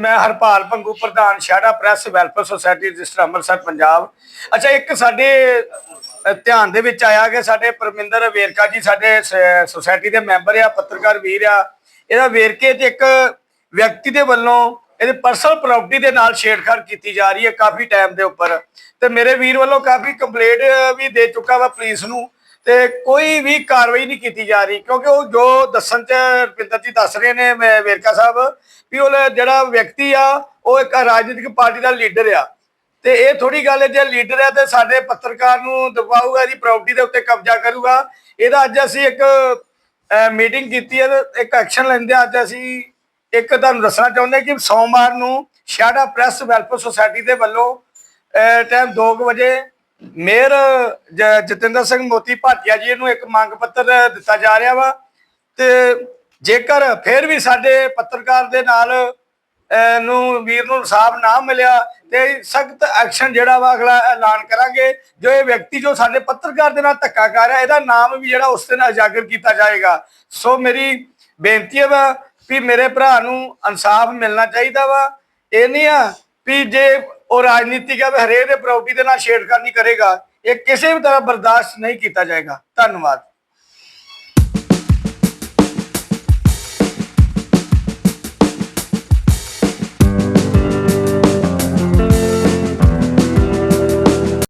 ਮੈਂ ਹਰਪਾਲ ਭੰਗੂ ਪ੍ਰਧਾਨ ਸ਼ਾੜਾ press, welfare society, register Amritsar, Punjab. ਅੱਛਾ, ਇੱਕ ਸਾਡੇ ਧਿਆਨ ਦੇ ਵਿੱਚ ਆਇਆ ਕਿ ਸਾਡੇ ਪਰਮਿੰਦਰ ਵੇਰਕਾ ਜੀ ਸਾਡੇ ਸੁਸਾਇਟੀ ਦੇ ਮੈਂਬਰ ਆ, ਪੱਤਰਕਾਰ ਵੀਰ ਆ। ਇਹਦਾ ਵੇਰਕੇ ਤੇ ਇੱਕ ਵਿਅਕਤੀ ਦੇ ਵੱਲੋਂ ਇਹਦੇ ਪਰਸਨਲ ਪ੍ਰਾਪਰਟੀ ਦੇ ਨਾਲ ਛੇੜਖਾੜ ਕੀਤੀ ਜਾ ਰਹੀ ਹੈ ਕਾਫੀ ਟਾਈਮ ਦੇ ਉੱਪਰ। ਤੇ ਮੇਰੇ ਵੀਰ ਵੱਲੋਂ ਕਾਫੀ ਕੰਪਲੇਂਟ ਵੀ ਦੇ ਚੁੱਕਾ ਵਾ ਪੁਲਿਸ ਨੂੰ। ਤੇ ਕੋਈ ਵੀ ਕਾਰਵਾਈ ਨਹੀਂ ਕੀਤੀ ਜਾ ਰਹੀ, ਕਿਉਂਕਿ ਉਹ ਜੋ ਦੱਸਣ ਚ ਰੁਪਿੰਦਰ ਜੀ ਦੱਸ ਰਹੇ ਨੇ ਵੇਰਕਾ ਸਾਹਿਬ, ਵੀ ਉਹ ਜਿਹੜਾ ਵਿਅਕਤੀ ਆ, ਉਹ ਇੱਕ ਰਾਜਨੀਤਿਕ ਪਾਰਟੀ ਦਾ ਲੀਡਰ ਆ। ਤੇ ਇਹ ਥੋੜੀ ਗੱਲ ਹੈ, ਜੇ ਲੀਡਰ ਹੈ ਤੇ ਸਾਡੇ ਪੱਤਰਕਾਰ ਨੂੰ ਦਬਾਊਗਾ, ਇਹਦੀ ਪ੍ਰਾਪਰਟੀ ਦੇ ਉੱਤੇ ਕਬਜ਼ਾ ਕਰੂਗਾ। ਇਹਦਾ ਅੱਜ ਅਸੀਂ ਇੱਕ ਮੀਟਿੰਗ ਕੀਤੀ ਹੈ, ਇੱਕ ਐਕਸ਼ਨ ਲੈਂਦੇ ਅੱਜ ਅਸੀਂ ਇੱਕ ਤੁਹਾਨੂੰ ਦੱਸਣਾ ਚਾਹੁੰਦੇ ਕਿ ਸੋਮਵਾਰ ਨੂੰ ਸ਼ਾੜਾ ਪ੍ਰੈਸ ਵੈਲਫੇਅਰ ਸੁਸਾਇਟੀ ਦੇ ਵੱਲੋਂ ਟਾਈਮ 2 ਵਜੇ ਮੇਅਰ ਜਤਿੰਦਰ ਸਿੰਘ ਮੋਤੀ ਭਾਟੀਆ ਜੀ ਨੂੰ ਇੱਕ ਮੰਗ ਪੱਤਰ ਦਿੱਤਾ ਜਾ ਰਿਹਾ ਵਾ ਤੇ ਜੇਕਰ ਫਿਰ ਵੀ ਸਾਡੇ ਪੱਤਰਕਾਰ ਦੇ ਨਾਲ ਨੂੰ ਵੀਰ ਨੂੰ ਇਨਸਾਫ ਨਾ ਮਿਲਿਆ ਤੇ ਸਖਤ ਐਕਸ਼ਨ ਜਿਹੜਾ ਵਾ ਅਗਲਾ ਐਲਾਨ ਕਰਾਂਗੇ, ਜੋ ਇਹ ਵਿਅਕਤੀ ਜੋ ਸਾਡੇ ਪੱਤਰਕਾਰ ਦੇ ਨਾਲ ਧੱਕਾ ਕਰ ਰਿਹਾ, ਇਹਦਾ ਨਾਮ ਵੀ ਜਿਹੜਾ ਉਸ ਦਿਨ ਉਜਾਗਰ ਕੀਤਾ ਜਾਏਗਾ। ਸੋ ਮੇਰੀ ਬੇਨਤੀ ਹੈ ਵਾ ਵੀ ਮੇਰੇ ਭਰਾ ਨੂੰ ਇਨਸਾਫ ਮਿਲਣਾ ਚਾਹੀਦਾ ਵਾ। ਇਹ ਨਹੀਂ ਆ ਵੀ ਜੇ ਉਹ ਰਾਜਨੀਤਿਕ ਹੈ ਵੀ ਹਰੇਕ ਦੇ ਪ੍ਰਾਪਰਟੀ ਦੇ ਨਾਲ ਛੇੜਖਾਨੀ ਕਰੇਗਾ, ਇਹ ਕਿਸੇ ਵੀ ਤਰ੍ਹਾਂ ਬਰਦਾਸ਼ਤ ਨਹੀਂ ਕੀਤਾ ਜਾਏਗਾ। ਧੰਨਵਾਦ।